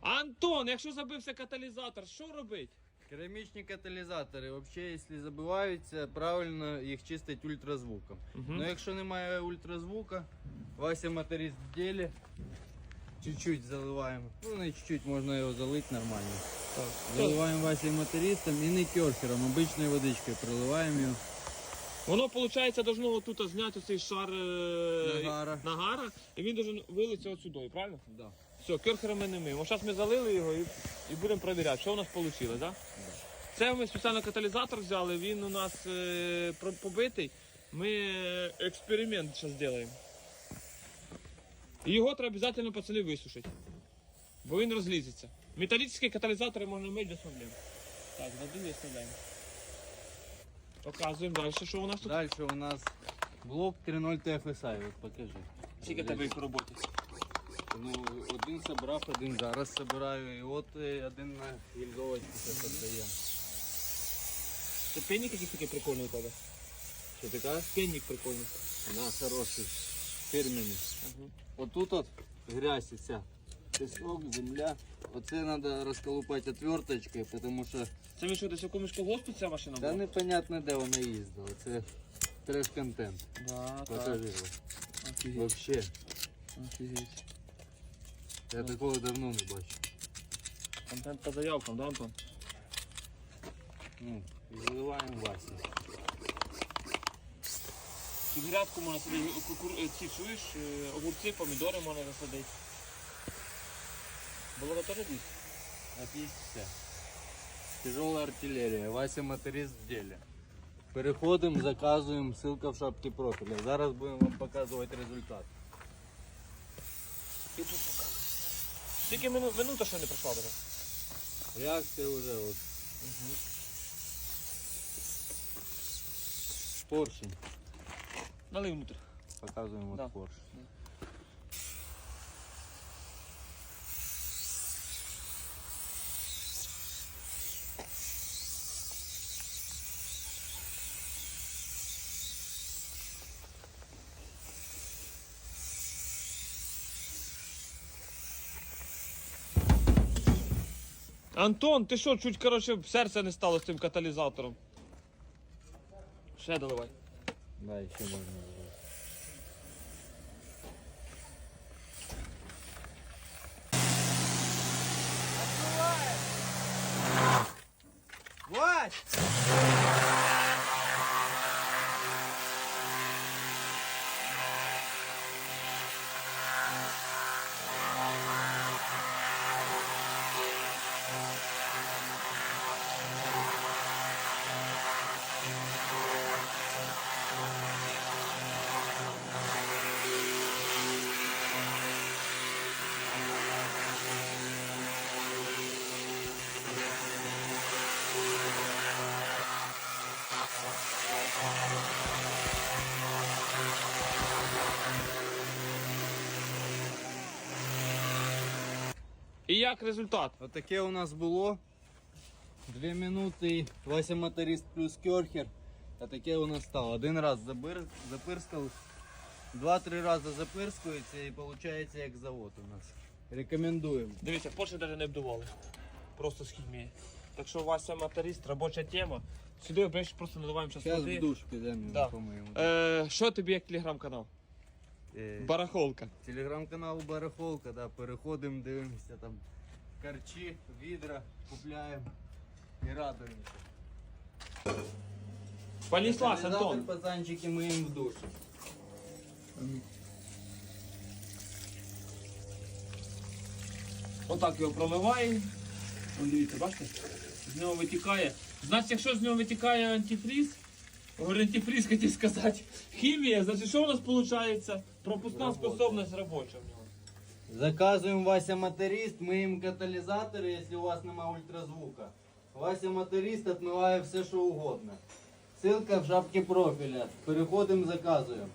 Антон, якщо забився каталізатор, що робить? Керамічні каталізатори, взагалі, якщо забиваються, правильно їх чистить ультразвуком. Ну якщо немає ультразвука, Вася моторист в ділі, чуть-чуть заливаємо. Ну не чуть-чуть, можна його залити нормально. Так. Заливаємо Вася мотористом і не керхером, обичною водичкою проливаємо його. Воно, виходить, должно тут зняти цей шар е, Нагара. нагара, і він должен вилитися от сюди, правильно? Да. Все, керхером ми не миємо. Зараз ми залили його і, і будемо перевіряти, що у нас вийшло, так? Да? Це ми спеціально каталізатор взяли, він у нас е, про- побитий. Ми е, експеримент зараз зробимо. І Його треба обов'язково пацани висушити. Бо він розлізеться. Металічні каталізатори можна мити без проблем. Так, задує вставляємо. Показуємо далі, що у нас тут. Далі у нас блок 3.0 TFSI, от покажи. Скільки тебе їх у роботі? Ну, один собрав, один зараз собираю, і от е, один на гільзовочці зараз віддаємо. Це пенник якийсь такий прикольний у тебе. Що ти кажеш? Пенник прикольний. Да, хороший, фірменний. Отут от грязь і вся. Пісок, земля. Оце треба розколупати отверточкою, тому що Це ви що, десь в якомусь ця машина та була? непонятно де вона їздила. Це треш-контент. Да, Покажи його. Офігеть. Вообще, Офігеть. я такого давно не бачив. Контент по заявкам, да, Антон? Ну, і заливаємо Васі. Під грядку можна кукур... е, ці чуєш, е, огурці, помідори можна засадити. Було би теж дійсно? От есть все. Тяжелая артиллерия. Вася моторист в деле. Переходимо, заказуємо, ссылка в шапці профіля. Зараз будемо вам показувати результат. І тут пока. Скільки мину... минута ще не пройшла даже? Реакція вже от. Поршень. Налив внутрь. Показуємо Да. от поршень. Антон, ти що, чуть коротше серце не стало з цим каталізатором. Ще доливай. Да, ще можна. зробити. Вась! І як результат? Отаке у нас було. Дві минути, Вася моторист плюс керхер. А таке у нас стало. Один раз забир... запирскали, два-три рази запирскується і виходить як завод у нас. Рекомендуємо. Дивіться, Порше навіть не обдували. Просто з хімії. Так що Вася моторист, робоча тема. Сюди бачиш, просто наливаємо зараз Зараз в душ підемо Да. помиємо. Е, що тобі як телеграм-канал? Е, Барахолка. Телеграм-канал Барахолка, да, переходимо, дивимося там карчі, відра, купляємо і радуємося. Понеслась, Антон. пацанчики, ми їм в душі. Отак його проливаємо. Дивіться, бачите? З нього витікає. Значить, якщо з нього витікає антифріз, антифріз хотів сказати, хімія, значить що у нас виходить? Пропускна способність робоча в нього. Заказуємо Вася моторист, миємо каталізатори, якщо у вас немає ультразвука. Вася моторист відмиває все, що угодно. Ссылка в шапці профіля. Переходимо, заказуємо.